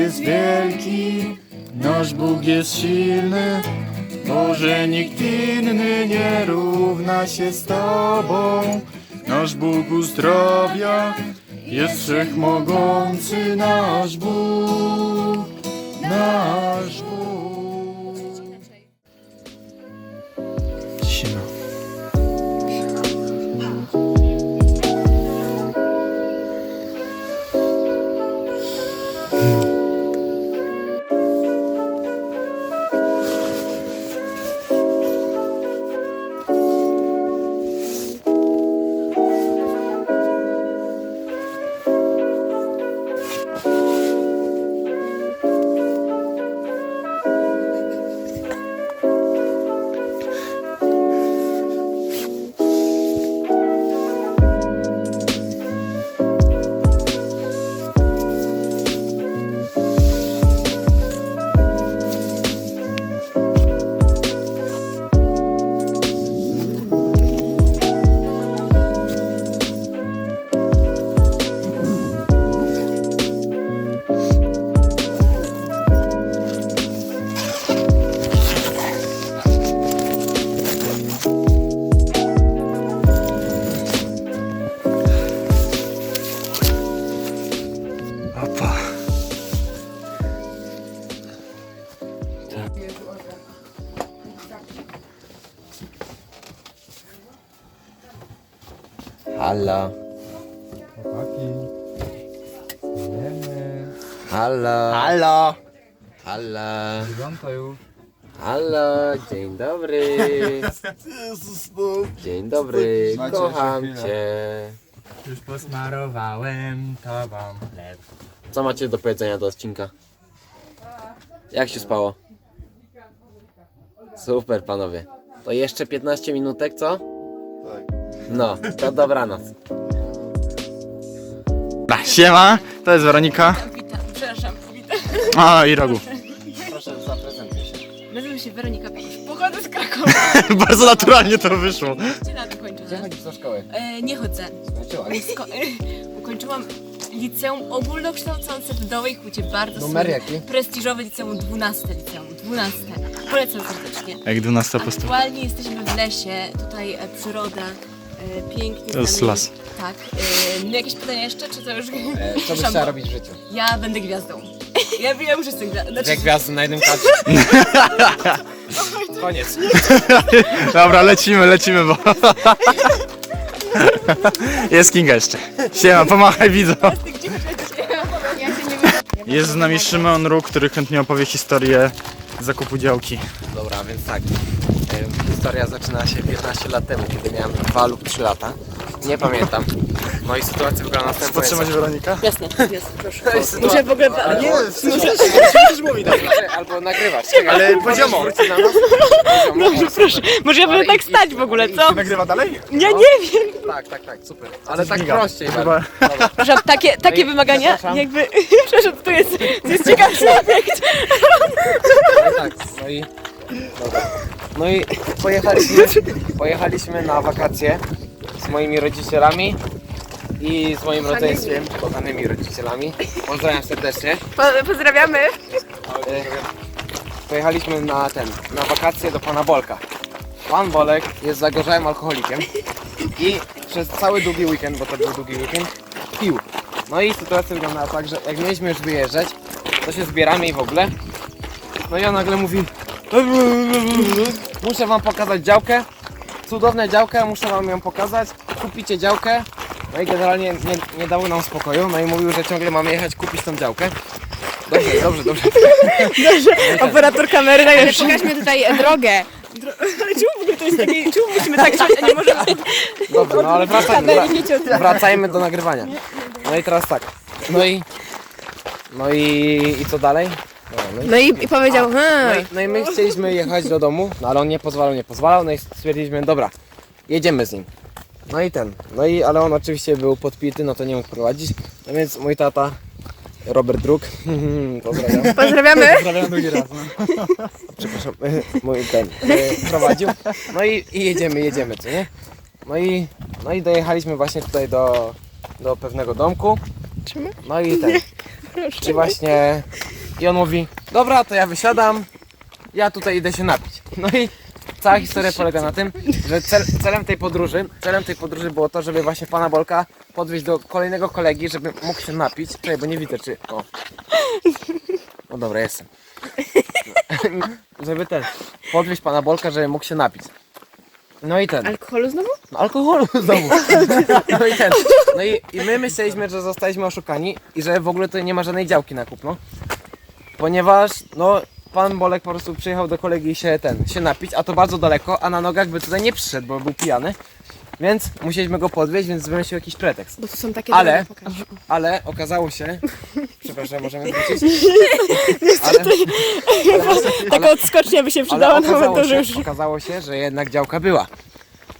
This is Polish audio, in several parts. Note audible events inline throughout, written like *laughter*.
jest wielki, nasz Bóg jest silny. Może nikt inny nie równa się z Tobą. Nasz Bóg uzdrawia, jest wszechmogący nasz Bóg, nasz Bóg. Halo, Halo. halo, Dziewiąta już. halo, dzień dobry, dzień dobry, Macie kocham jeszcze chwilę. cię. Już posmarowałem tobą chleb. Co macie do powiedzenia do odcinka? Jak się spało? Super panowie. To jeszcze 15 minutek, co? No, to dobranoc. Siema, to jest Weronika. A i rogu. Proszę, zaprezentuj się. Nazywam się Weronika Pikusz. Pochodzę z Krakowa. *laughs* Bardzo naturalnie to wyszło. Gdzie lat ukończyłam? chodzisz do szkoły? E, nie chodzę. Skończyłaś. Sko- e, ukończyłam liceum ogólnokształcące w Dołej Hucie. Bardzo Numer słynne, jaki? Prestiżowe liceum, 12 liceum. 12. Polecam serdecznie. Jak 12 postów. Aktualnie jesteśmy w lesie. Tutaj e, przyroda. E, pięknie. To jest nami. las. Tak. E, no jakieś pytania jeszcze, czy to już... E, co byś chciała robić w życiu? Ja będę gwiazdą. *laughs* Ja wiem, że chcę gwiazdą. Znaczy, Dwie gwiazdy na jednym kadrze. *laughs* Koniec. *laughs* Dobra, lecimy, lecimy, bo... Jest Kinga jeszcze. Siema, pomachaj widzom. Jest z nami Szymon Róg, który chętnie opowie historię zakupu działki. Dobra, więc tak. Em, Historia zaczyna się 15 lat temu, kiedy miałem 2 lub 3 lata. Nie pamiętam. No i sytuacja wygląda następująco. Podtrzymać Weronika? Jasne, jasne, proszę. *laughs* Muszę w ogóle... Ale nie, musisz mówić. Albo nagrywać. Ale poziomo. wrócić na nas? Poziomo, proszę. Może ja będę tak stać w ogóle, co? Nagrywa dalej? Ja nie wiem. Tak, tak, tak, super. Ale tak Miga. prościej. Chyba-. Proszę, takie, takie wymagania, przepraszam. jakby... *laughs* Przepraszam, to jest, to jest ciekawszy obiekt. No i tak, no i... Dobra. No i pojechaliśmy, pojechaliśmy na wakacje moimi rodzicielami i z moim rodzeństwem, kochanymi rodzicielami. Pozdrawiam serdecznie. pozdrawiamy. E, Pojechaliśmy na ten, na wakacje do pana Bolka. pan Bolek jest zagorzałym alkoholikiem i przez cały długi weekend, bo to był długi weekend, pił. No i sytuacja wyglądała tak, że jak mieliśmy już wyjeżdżać, to się zbieramy i w ogóle. No i on nagle mówi Muszę wam pokazać działkę. Cudowne działkę, muszę wam ją pokazać. Kupicie działkę. No i generalnie nie, nie dało nam spokoju. No i mówił, że ciągle mamy jechać kupić tą działkę. Dobrze, dobrze, dobrze. *laughs* Operator kamery Ale najlepszy. pokażmy tutaj drogę. *laughs* Ale czemu w ogóle to jest takie, czemu musimy tak a nie możemy *laughs* Dobrze, no ale wracajmy, wracajmy do nagrywania. No i teraz tak. No i... No i, i co dalej? No, no i No i, powiedział, No hmm, i, no i my chcieliśmy jechać do domu, no ale on nie pozwalał, nie pozwalał, no i stwierdziliśmy, dobra, jedziemy z nim. No i ten, no i, ale on oczywiście był podpity, no to nie mógł prowadzić, no więc mój tata, Robert Druk, *laughs* pozdrawiam, pozdrawiamy. Pozdrawiam drugi raz. No. *laughs* przepraszam, *laughs* mój ten, e, prowadził, no i, i jedziemy, jedziemy, co nie? No i, no i dojechaliśmy właśnie tutaj do, do pewnego domku, Czemu? no i ten, i właśnie, i on mówi, dobra, to ja wysiadam, ja tutaj idę się napić. No i cała historia polega na tym, że cel, celem tej podróży, celem tej podróży było to, żeby właśnie pana Bolka podwieźć do kolejnego kolegi, żeby mógł się napić. Czekaj, bo nie widzę czy. O. No dobra, jestem. *laughs* żeby ten. Podwieźć pana Bolka, żeby mógł się napić. No i ten. Alkoholu znowu? No, alkoholu *laughs* znowu. No i ten. No i, i my myśleliśmy, że zostaliśmy oszukani i że w ogóle tutaj nie ma żadnej działki na kupno. Ponieważ no pan Bolek po prostu przyjechał do kolegi się ten się napić, a to bardzo daleko, a na nogach by tutaj nie przyszedł, bo był pijany. Więc musieliśmy go podwieźć, więc wymyślił jakiś pretekst. Bo to są takie Ale- drogi, pokaż. *laughs* Ale okazało się. Przepraszam, możemy *laughs* wrócić? Ale, *laughs* Taka odskocznia by się ale przydała nawet okazało to, że się, już... okazało się, że jednak działka była.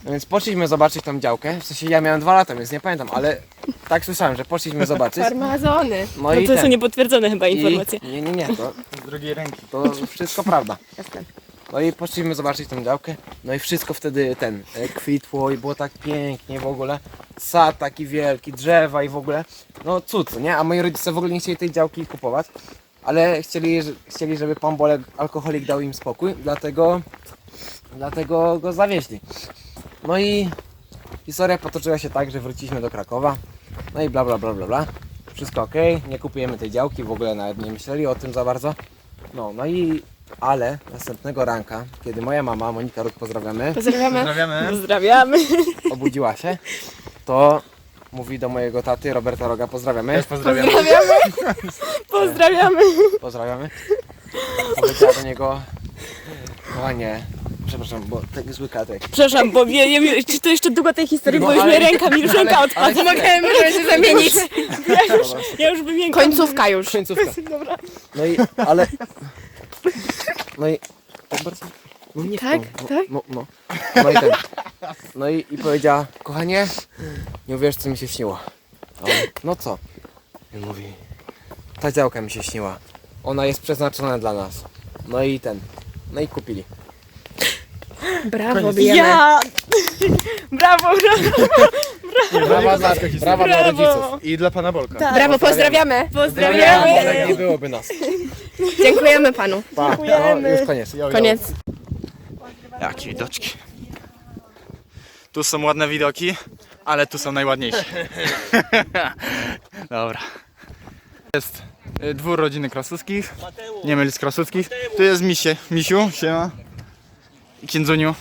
No więc poszliśmy zobaczyć tą działkę. W sensie ja miałem dwa lata, więc nie pamiętam, ale tak słyszałem, że poszliśmy zobaczyć. Farmazony. No No i to są ten. niepotwierdzone chyba I, informacje. nie, nie, nie, to, Z drugiej ręki. to wszystko prawda. No i poszliśmy zobaczyć tą działkę. No i wszystko wtedy ten e, kwitło i było tak pięknie w ogóle. Sad taki wielki, drzewa i w ogóle. No cud, nie? A moi rodzice w ogóle nie chcieli tej działki kupować. Ale chcieli, że- chcieli żeby pan Bolek, alkoholik dał im spokój, dlatego, dlatego go zawieźli. No i historia potoczyła się tak, że wróciliśmy do Krakowa. No i bla bla bla bla bla. Wszystko ok, nie kupujemy tej działki, w ogóle nawet nie myśleli o tym za bardzo. No, no i ale następnego ranka, kiedy moja mama, Monika Ruk, pozdrawiamy, Pozdrawiamy. Pozdrawiamy. Pozdrawiamy. obudziła się, to mówi do mojego taty, Roberta Roga, pozdrawiamy, Też pozdrawiamy. Pozdrawiamy. *laughs* pozdrawiamy. Powiedziała do niego, kochanie, przepraszam, bo tak zły katek. Przepraszam, bo ja, ja, czy to jeszcze długo tej historii, No, bo już ale- mnie ręka, mi już ręka ale- odpadła. ale- Możemy, się zamienić. Ja już, ja już wymiękam. Końcówka już. Końcówka. *laughs* No i, ale, no i, tak bardzo, no nie Tak, no, tak. No, no, no i ten, no i, i powiedziała, kochanie, nie uwierz co mi się śniło. A on, no co? I mówi, ta działka mi się śniła. Ona jest przeznaczona dla nas. No i ten, no i kupili. Brawo, bijemy. Ja! *laughs* Brawo, brawo! Brawa dla, brawa dla Brawo. rodziców. I dla pana Bolka. Brawo, pozdrawiamy. Pozdrawiamy! Tak nie byłoby nas. Dziękujemy panu. Pa, no Dziękujemy. już koniec. Koniec. Jakie widoczki. Tu są ładne widoki, ale tu są najładniejsze. *laughs* Dobra. Jest y, dwór rodziny Krasuckich. Nie mylić z Krasuckich. Tu jest Misie. Misiu, siema. I Księdzuniu.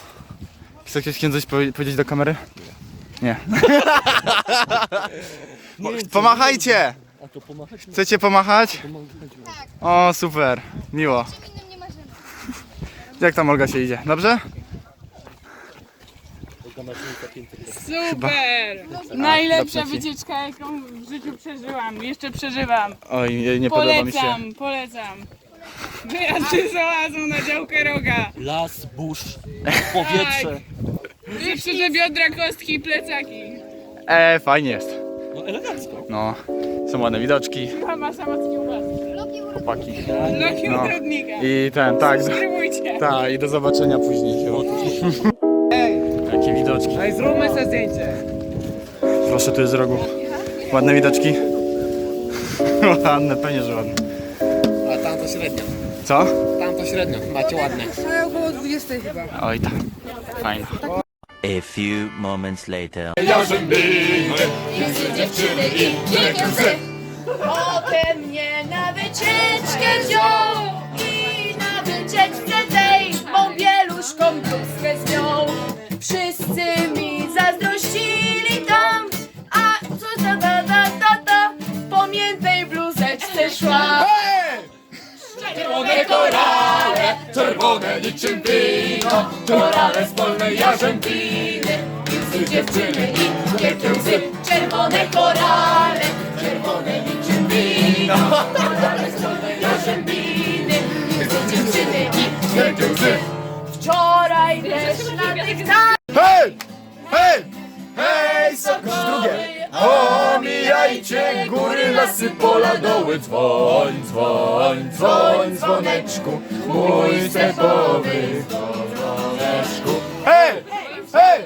Chce ktoś księdzuś powie- powiedzieć do kamery? Nie. Bo- *laughs* Pomachajcie! Chcecie pomachać? O, super. Miło. *laughs* Jak tam Olga się idzie? Dobrze? Super! Najlepsza Dobrze ci. wycieczka, jaką w życiu przeżyłam. Jeszcze przeżywam. Oj, nie, nie podoba mi się. Polecam, polecam. Wyjazdy z oazą na działkę roga. Las, burz, powietrze. Wyprzeże biodra, kostki i plecaki. E, fajnie jest. No elegancko. No, są ładne widoczki, Mama sama z kiełbasy. chłopaki. Loki No. I ten, tak, Spróbujcie. tak, i do zobaczenia później. Jakie widoczki. No i zróbmy sobie zdjęcie. Proszę, tu jest z rogu. Ładne widoczki. *laughs* Ładne, pewnie, że ładne. Średnio. Co? Tam to średnio, macie ładne. 20 chyba. Oj tak, fajnie. A few moments later. Potem mnie na wycieczkę wziął i na wycieczce tej mą bieluszką bluzkę zdjął. Wszyscy mi zazdrościli tam, a co za ta ta ta ta po miętej bluzeczce szła. Korale, Czerwone niczym wino, korale z polnej jarzębiny. łzy dziewczyny i wielkie łzy. Czerwone korale, czerwone niczym wino. Korale z dolnej jarzębiny, łzy dziewczyny i wielkie łzy. Wczoraj też na tych Hej! Hej! Hej, sokoły! Omijajcie góry, lasy, pola, doły Dzwoń, dzwoń, dzwoń, dzwoneczku Mój stepowy dzwoneczku Hej! Hej!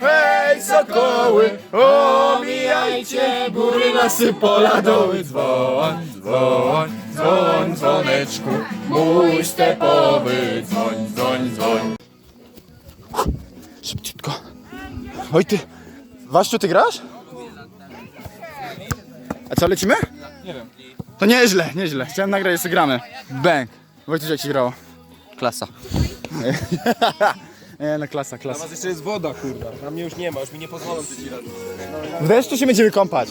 Hej, sokoły! Omijajcie góry, lasy, pola, doły Dzwoń, dzwoń, dzwoń, dzwoneczku Mój stepowy dzwoń, dzwoń, dzwoń Szybciutko. Oj ty, Waszczu, ty grasz? A co, lecimy? Nie wiem. To nieźle, nieźle. Chciałem nagrać, jeszcze gramy. Bang. Wojtuś, jak ci grało? Klasa. *laughs* Nie, no klasa, klasa. jeszcze jest woda, kurwa. Na mnie już nie ma, już mi nie pozwolą być razy. W deszczu się będziemy kąpać.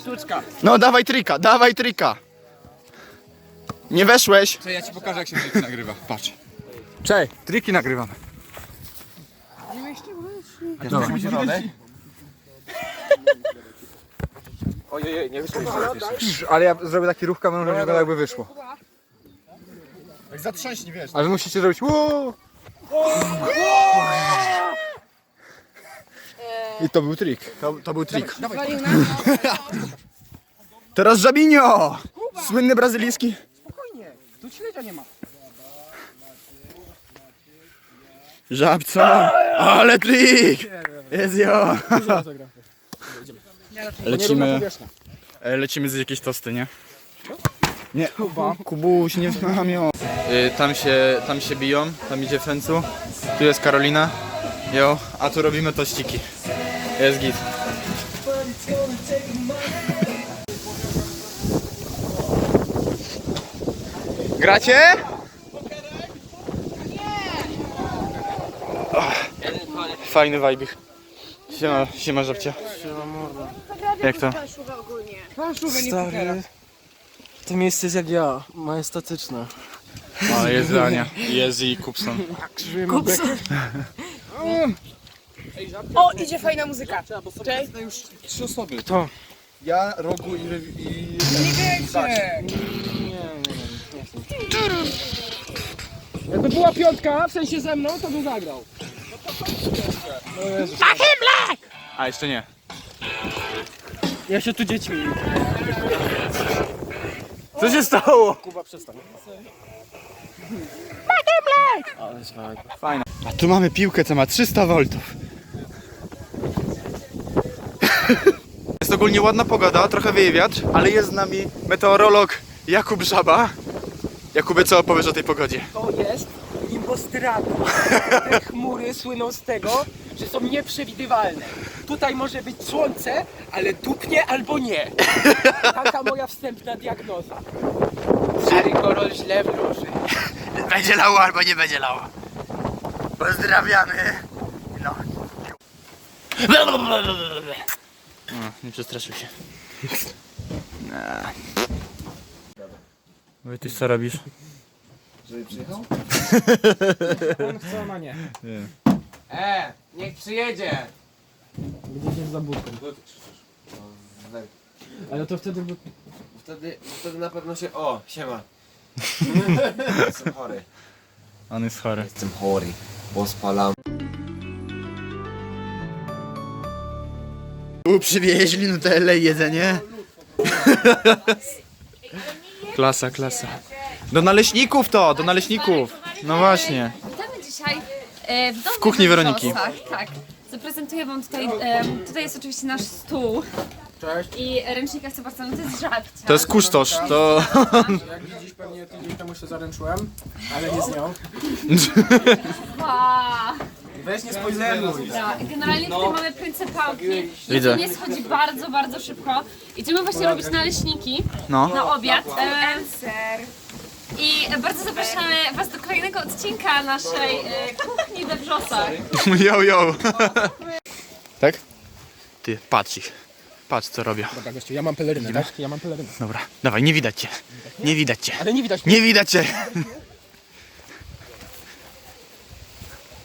Sztuczka. No, dawaj trika, dawaj trika. Nie weszłeś. Cześć, ja ci pokażę jak się triki nagrywa. Patrz. Cześć, triki nagrywamy. Nie Dobra. *laughs* Ojej, nie wyszło. Ale ja zrobię taki ruch kamerą, żeby jakby wyszło. Jak zatrząśnij, wiesz. Ale musicie zrobić Ło! I to był trik. To, to był trik. Teraz Żabinio! Słynny brazylijski. Tu śledzia nie ma. Żabco! Ale trik! Jest jo! Lecimy. e, Lecimy z jakieś tosty, nie? Nie, Kubuś, nie znam ją. Tam się, tam się biją, tam idzie Fencu. Tu jest Karolina. Jo, a tu robimy tościki. Jest git. Gracie? Fajny wajbik. Siema, siema żabcia. Siema morda. Jak to? Stary, to miejsce jest jak ja, majestatyczne. O, jest Ania. Jest i Kupson. O, idzie fajna muzyka. Trzy osoby. Ja, Rogu i... i... Nie wiecie. Jakby była piątka, w sensie ze mną, to bym zagrał. A, jeszcze nie. Ja się tu dziećmi. Co się stało? Kuba przestań. Ale jest fajnie. Fajna. A tu mamy piłkę, co ma 300 V. Jest ogólnie ładna pogoda, trochę wieje wiatr, ale jest z nami meteorolog Jakub Żaba. Jakubie, co opowiesz o tej pogodzie? To jest impostrator. Te chmury słyną z tego, że są nieprzewidywalne. Tutaj może być słońce, ale dupnie albo nie. Taka moja wstępna diagnoza. Stary korol źle wróży. Będzie lało albo nie będzie lało. Pozdrawiamy. No. no nie przestraszył się. Wojtyś, co robisz? *laughs* On chce, ona nie. E, niech przyjedzie. Będziecie za budką. Ale to wtedy... by- Wtedy, wtedy na pewno się... O, siema. *laughs* Jestem chory. On jest chory. Jestem chory, bo spalam. Tu przywieźli Nutellę i jedzenie. klasa, klasa. Do naleśników to, do naleśników. No właśnie. Witamy dzisiaj e, w domu kuchni na Weroniki. Wrzosach, Tak. Zaprezentuję wam tutaj, tutaj jest oczywiście nasz stół. Cześć. I ręcznika chcę bardzo, no to jest żabcia. To jest kustosz, to... Jak widzisz, pewnie tydzień temu się zaręczyłem, ale nie z nią. Wow. Weź nie spoileruj. Dobra, Generalnie tutaj mamy pryncypałki. Widzę. Nie schodzi bardzo, bardzo szybko. Idziemy właśnie robić naleśniki No. na obiad. E, I bardzo zapraszamy Was do kolejnego odcinka naszej e, kuchni we wrzosach. *laughs* Yo, yo. Tak? Ty, patrz ich. Patrz co robię. Dobra, gościu, ja mam pelerynę, tak? Ja mam pelerynę. Dobra, dawaj, nie widać cię. Nie widać cię. Ale nie widać. Nie widać cię.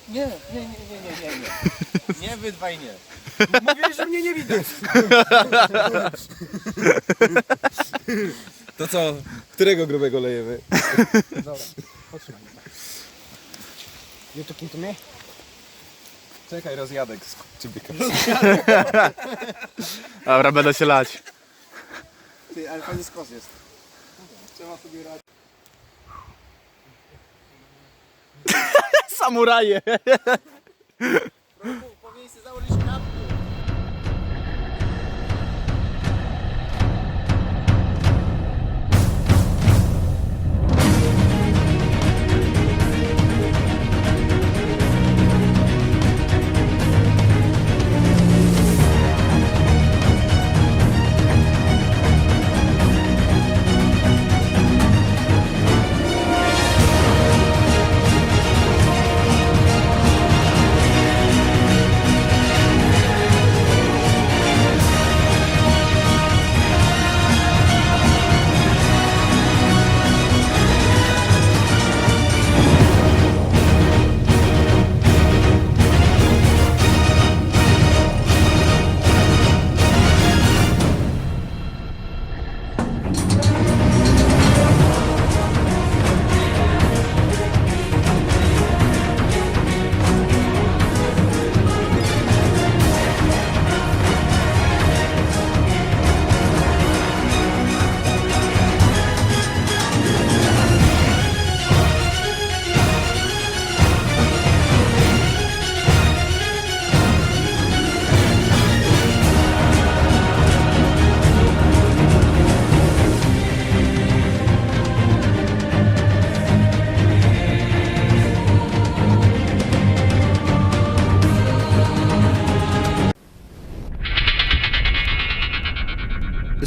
Nie, nie, nie, nie, nie, nie, nie. Nie, wy *laughs* dwaj nie. Mówiłeś, że mnie nie widać. *laughs* To co? Którego grubego lejemy? Dobra, potrzymaj. You talking to me? Czekaj, rozjadek z czybyka. Dobra, będę się lać. Ty, ale fajny skos jest. *laughs* Samuraje.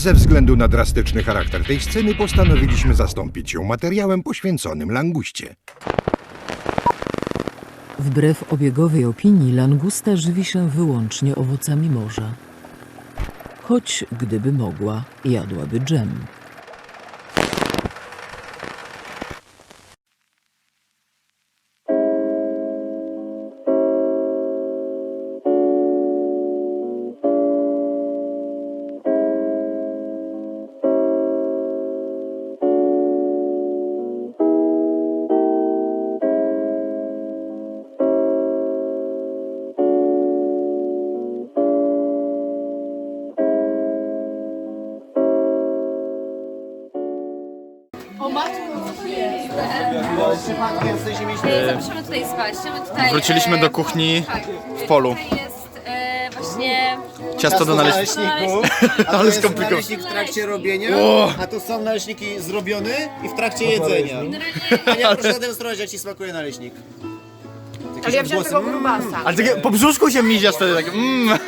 Ze względu na drastyczny charakter tej sceny postanowiliśmy zastąpić ją materiałem poświęconym languście. Wbrew obiegowej opinii, langusta żywi się wyłącznie owocami morza. Choć gdyby mogła, jadłaby dżem. Zapraszamy tutaj spać. Tutaj, Wróciliśmy e, do kuchni tak, w polu. Tutaj jest e, właśnie Ciasto do naleśników. *laughs* Ale skomplikowane. naleśnik w trakcie robienia, O! a tu są naleśniki zrobione i w trakcie jedzenia. A nie proszę zademonstrować, jak ci smakuje naleśnik. Ale ja wziąłem tego grubasa. Ale takie po brzuszku się miziasz wtedy tak mm.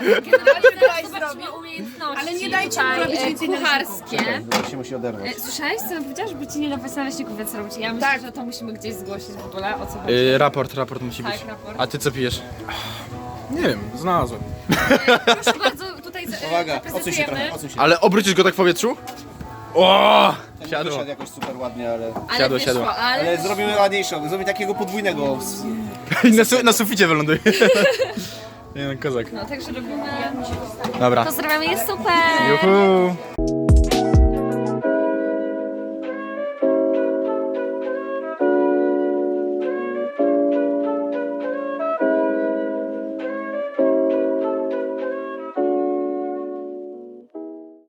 Generalnie zobaczymy umiejętności Ale nie dajcie mu robić e, więcej kucharskie. To się musi oderwać. E, Słyszałeś, co powiedziałeś, żeby ci nie dawać naleśników więcej robić? Ja myślę, Tak. że to musimy gdzieś zgłosić w ogóle, o co chodzi. y, Raport, raport musi być. Tak, raport. A ty co pijesz? Nie wiem, znalazłem. Proszę bardzo, tutaj Uwaga, odsuń się zaprezentujemy. trochę, odsuń się. Ale obrócisz go tak w powietrzu? O! Siadło. Wyszedł jakoś super ładnie, ale... Ale Siadło, wyszło, siadło. ale, Ale zrobimy ładniejszą, zrobimy takiego podwójnego. *laughs* I na, su na suficie wyląduje. *laughs* Nie no, kozak. No, także robimy... Dobra. Pozdrawiamy, jest super! Juhu.